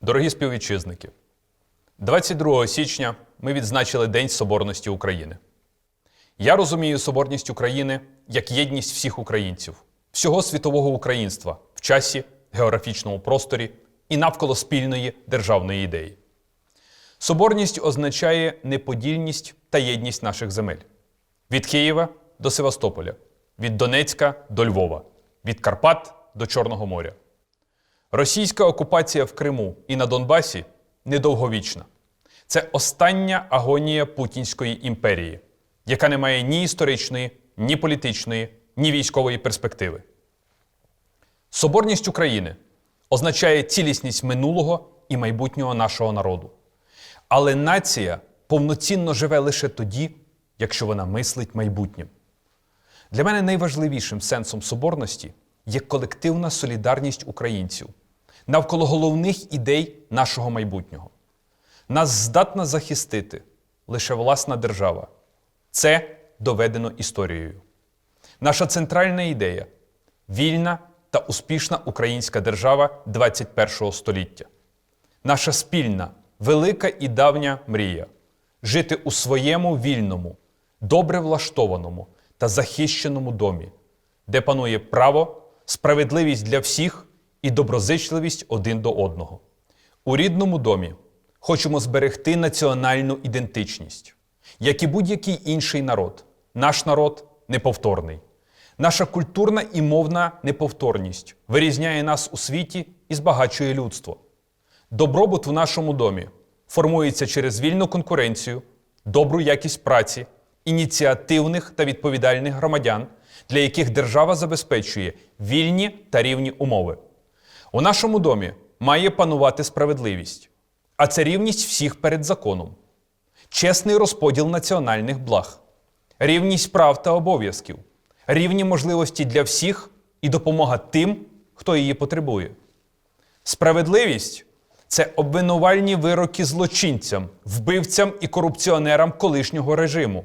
Дорогі співвітчизники, 22 січня ми відзначили День Соборності України. Я розумію Соборність України як єдність всіх українців, всього світового українства в часі, географічному просторі і навколо спільної державної ідеї. Соборність означає неподільність та єдність наших земель від Києва до Севастополя, від Донецька до Львова, від Карпат до Чорного моря. Російська окупація в Криму і на Донбасі недовговічна. Це остання агонія Путінської імперії, яка не має ні історичної, ні політичної, ні військової перспективи. Соборність України означає цілісність минулого і майбутнього нашого народу. Але нація повноцінно живе лише тоді, якщо вона мислить майбутнім. Для мене найважливішим сенсом соборності є колективна солідарність українців навколо головних ідей нашого майбутнього. Нас здатна захистити лише власна держава. Це доведено історією. Наша центральна ідея вільна та успішна українська держава 21 століття. Наша спільна, велика і давня мрія жити у своєму вільному, добре влаштованому та захищеному домі, де панує право, справедливість для всіх і доброзичливість один до одного. У рідному домі хочемо зберегти національну ідентичність. Як і будь-який інший народ, наш народ неповторний. Наша культурна і мовна неповторність вирізняє нас у світі і збагачує людство. Добробут в нашому домі формується через вільну конкуренцію, добру якість праці, ініціативних та відповідальних громадян, для яких держава забезпечує вільні та рівні умови. У нашому домі має панувати справедливість, а це рівність всіх перед законом, чесний розподіл національних благ, рівність прав та обов'язків, рівні можливості для всіх і допомога тим, хто її потребує. Справедливість це обвинувальні вироки злочинцям, вбивцям і корупціонерам колишнього режиму,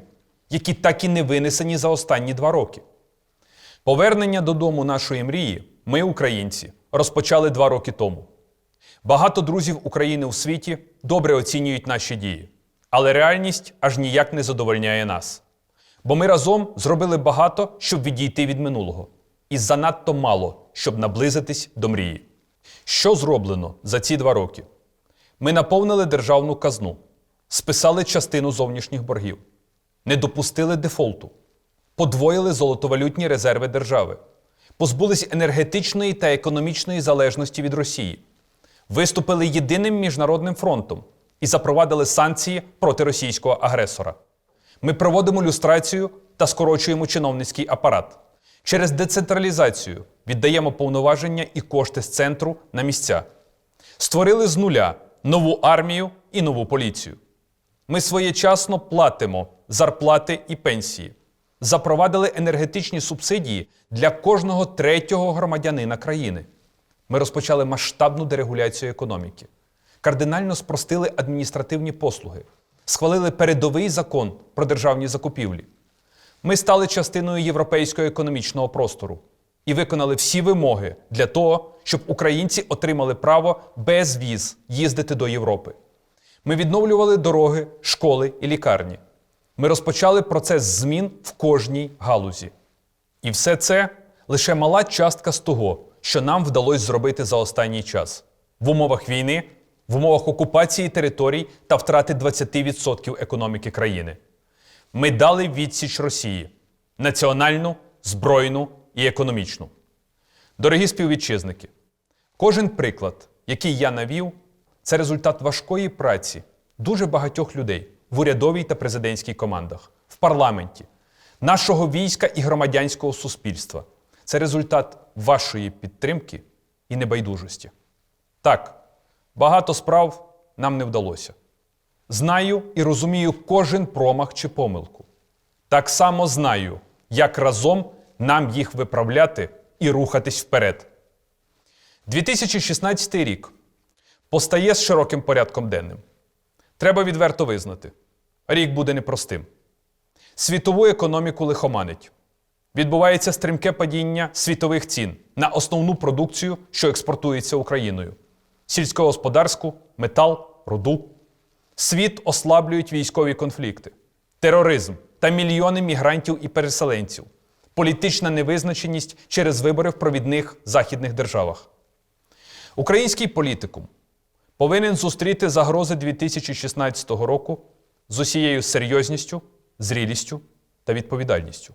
які так і не винесені за останні два роки. Повернення додому нашої мрії ми, українці, розпочали два роки тому. Багато друзів України у світі добре оцінюють наші дії, але реальність аж ніяк не задовольняє нас. Бо ми разом зробили багато, щоб відійти від минулого, і занадто мало, щоб наблизитись до мрії. Що зроблено за ці два роки? Ми наповнили державну казну, списали частину зовнішніх боргів, не допустили дефолту, подвоїли золотовалютні резерви держави, позбулись енергетичної та економічної залежності від Росії, виступили єдиним міжнародним фронтом і запровадили санкції проти російського агресора. Ми проводимо люстрацію та скорочуємо чиновницький апарат. Через децентралізацію віддаємо повноваження і кошти з центру на місця. Створили з нуля нову армію і нову поліцію. Ми своєчасно платимо зарплати і пенсії. Запровадили енергетичні субсидії для кожного третього громадянина країни. Ми розпочали масштабну дерегуляцію економіки, кардинально спростили адміністративні послуги, схвалили передовий закон про державні закупівлі. Ми стали частиною європейського економічного простору і виконали всі вимоги для того, щоб українці отримали право без віз їздити до Європи. Ми відновлювали дороги, школи і лікарні. Ми розпочали процес змін в кожній галузі. І все це лише мала частка з того, що нам вдалося зробити за останній час в умовах війни, в умовах окупації територій та втрати 20% економіки країни. Ми дали відсіч Росії національну, збройну і економічну. Дорогі співвітчизники, кожен приклад, який я навів, це результат важкої праці дуже багатьох людей в урядовій та президентській командах, в парламенті, нашого війська і громадянського суспільства. Це результат вашої підтримки і небайдужості. Так, багато справ нам не вдалося. Знаю і розумію кожен промах чи помилку. Так само знаю, як разом нам їх виправляти і рухатись вперед. 2016 рік постає з широким порядком денним. Треба відверто визнати: рік буде непростим. Світову економіку лихоманить. Відбувається стрімке падіння світових цін на основну продукцію, що експортується Україною. сільськогосподарську, метал, руду. Світ ослаблюють військові конфлікти, тероризм та мільйони мігрантів і переселенців, політична невизначеність через вибори в провідних західних державах. Український політикум повинен зустріти загрози 2016 року з усією серйозністю, зрілістю та відповідальністю.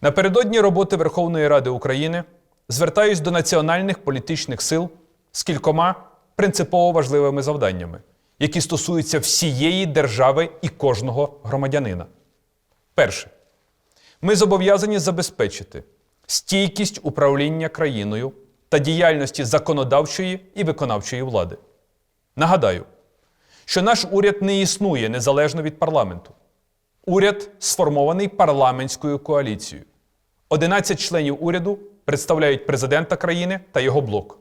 Напередодні роботи Верховної Ради України звертаюсь до національних політичних сил з кількома принципово важливими завданнями, які стосуються всієї держави і кожного громадянина. Перше. Ми зобов'язані забезпечити стійкість управління країною та діяльності законодавчої і виконавчої влади. Нагадаю, що наш уряд не існує незалежно від парламенту. Уряд сформований парламентською коаліцією. 11 членів уряду представляють президента країни та його блок,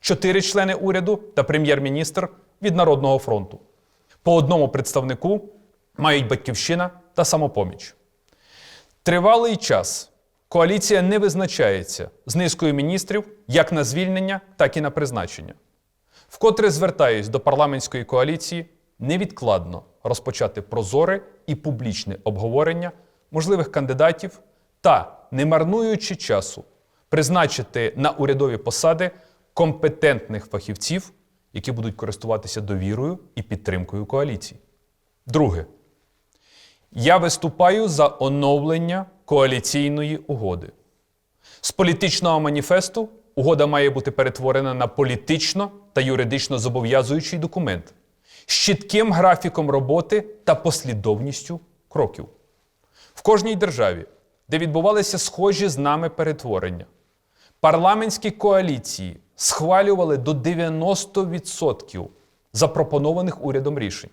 4 члени уряду та прем'єр-міністр від Народного фронту. По одному представнику мають батьківщина та самопоміч. Тривалий час коаліція не визначається з низкою міністрів як на звільнення, так і на призначення. Вкотре звертаюсь до парламентської коаліції невідкладно розпочати прозоре і публічне обговорення можливих кандидатів та, не марнуючи часу, призначити на урядові посади компетентних фахівців, які будуть користуватися довірою і підтримкою коаліції. Друге. Я виступаю за оновлення коаліційної угоди. З політичного маніфесту угода має бути перетворена на політично та юридично зобов'язуючий документ з чітким графіком роботи та послідовністю кроків. В кожній державі, де відбувалися схожі з нами перетворення, парламентські коаліції схвалювали до 90% запропонованих урядом рішень.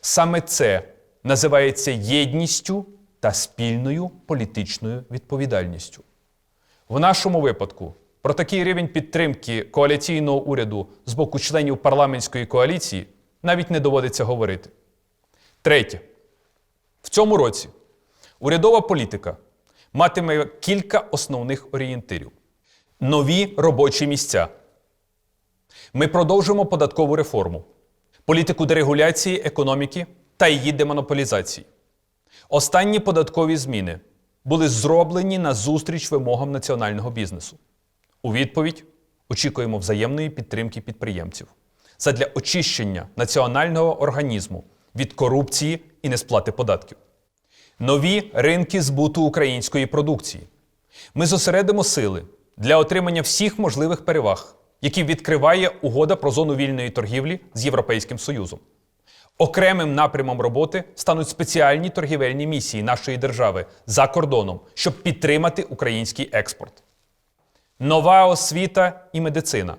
Саме це називається єдністю та спільною політичною відповідальністю. В нашому випадку про такий рівень підтримки коаліційного уряду з боку членів парламентської коаліції навіть не доводиться говорити. Третє. В цьому році урядова політика матиме кілька основних орієнтирів: нові робочі місця. Ми продовжимо податкову реформу, політику дерегуляції економіки та її демонополізації. Останні податкові зміни були зроблені на зустріч вимогам національного бізнесу. У відповідь очікуємо взаємної підтримки підприємців задля очищення національного організму від корупції і несплати податків. Нові ринки збуту української продукції. Ми зосередимо сили для отримання всіх можливих переваг, які відкриває угода про зону вільної торгівлі з Європейським Союзом. Окремим напрямом роботи стануть спеціальні торгівельні місії нашої держави за кордоном, щоб підтримати український експорт. Нова освіта і медицина.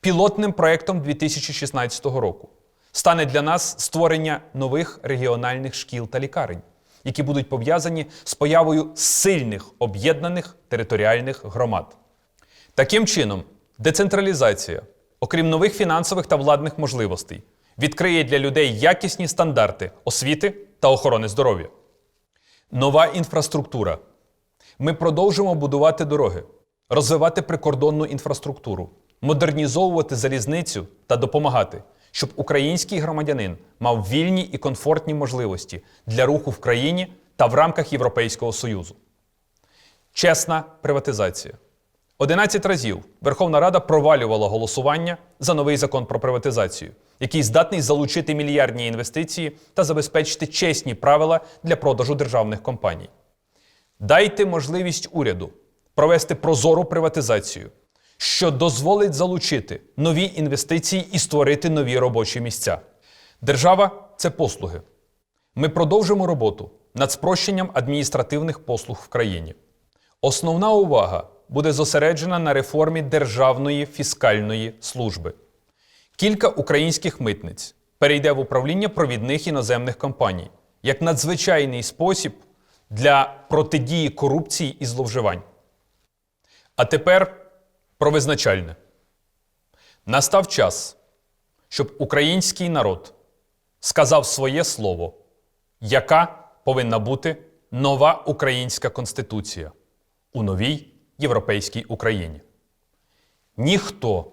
Пілотним проєктом 2016 року стане для нас створення нових регіональних шкіл та лікарень, які будуть пов'язані з появою сильних об'єднаних територіальних громад. Таким чином, децентралізація, окрім нових фінансових та владних можливостей, відкриє для людей якісні стандарти освіти та охорони здоров'я. Нова інфраструктура. Ми продовжимо будувати дороги, розвивати прикордонну інфраструктуру, модернізовувати залізницю та допомагати, щоб український громадянин мав вільні і комфортні можливості для руху в країні та в рамках Європейського Союзу. Чесна приватизація. 11 разів Верховна Рада провалювала голосування за новий закон про приватизацію, який здатний залучити мільярдні інвестиції та забезпечити чесні правила для продажу державних компаній. Дайте можливість уряду провести прозору приватизацію, що дозволить залучити нові інвестиції і створити нові робочі місця. Держава це послуги. Ми продовжимо роботу над спрощенням адміністративних послуг в країні. Основна увага буде зосереджена на реформі Державної фіскальної служби. Кілька українських митниць перейде в управління провідних іноземних компаній як надзвичайний спосіб для протидії корупції і зловживань. А тепер про визначальне. Настав час, щоб український народ сказав своє слово, яка повинна бути нова українська конституція у новій європейській Україні. Ніхто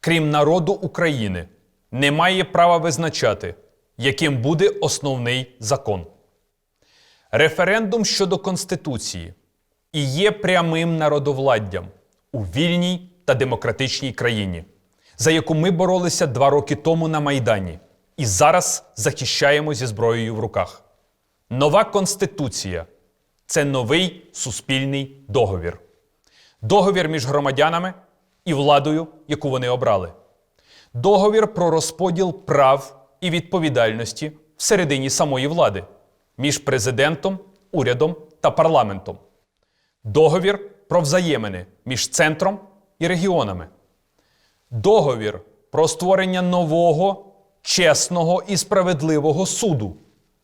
крім народу України, не має права визначати, яким буде основний закон. Референдум щодо Конституції і є прямим народовладдям у вільній та демократичній країні, за яку ми боролися два роки тому на Майдані і зараз захищаємо зі зброєю в руках. Нова Конституція це новий суспільний договір. Договір між громадянами і владою, яку вони обрали. Договір про розподіл прав і відповідальності всередині самої влади між президентом, урядом та парламентом. Договір про взаємини між центром і регіонами. Договір про створення нового, чесного і справедливого суду,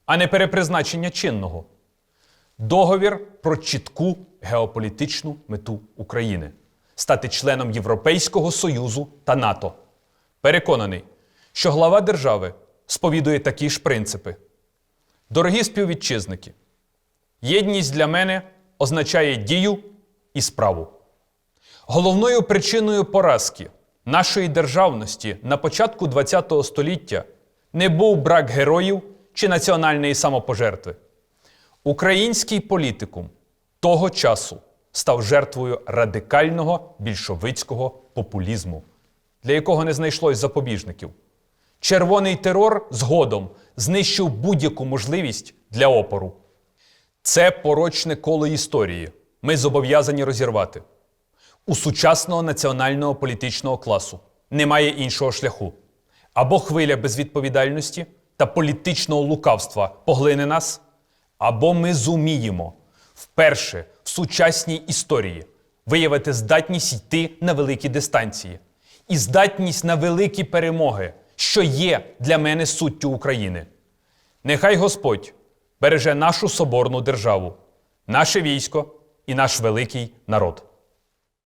а не перепризначення чинного. Договір про чітку геополітичну мету України стати членом Європейського Союзу та НАТО. Переконаний, що глава держави сповідує такі ж принципи. Дорогі співвітчизники, єдність для мене означає дію і справу. Головною причиною поразки нашої державності на початку ХХ століття не був брак героїв чи національної самопожертви. Український політикум того часу став жертвою радикального більшовицького популізму, для якого не знайшлось запобіжників. Червоний терор згодом знищив будь-яку можливість для опору. Це порочне коло історії. Ми зобов'язані розірвати. У сучасного національного політичного класу немає іншого шляху. Або хвиля безвідповідальності та політичного лукавства поглине нас, або ми зуміємо вперше в сучасній історії виявити здатність йти на великі дистанції і здатність на великі перемоги, що є для мене суттю України. Нехай Господь береже нашу соборну державу, наше військо і наш великий народ.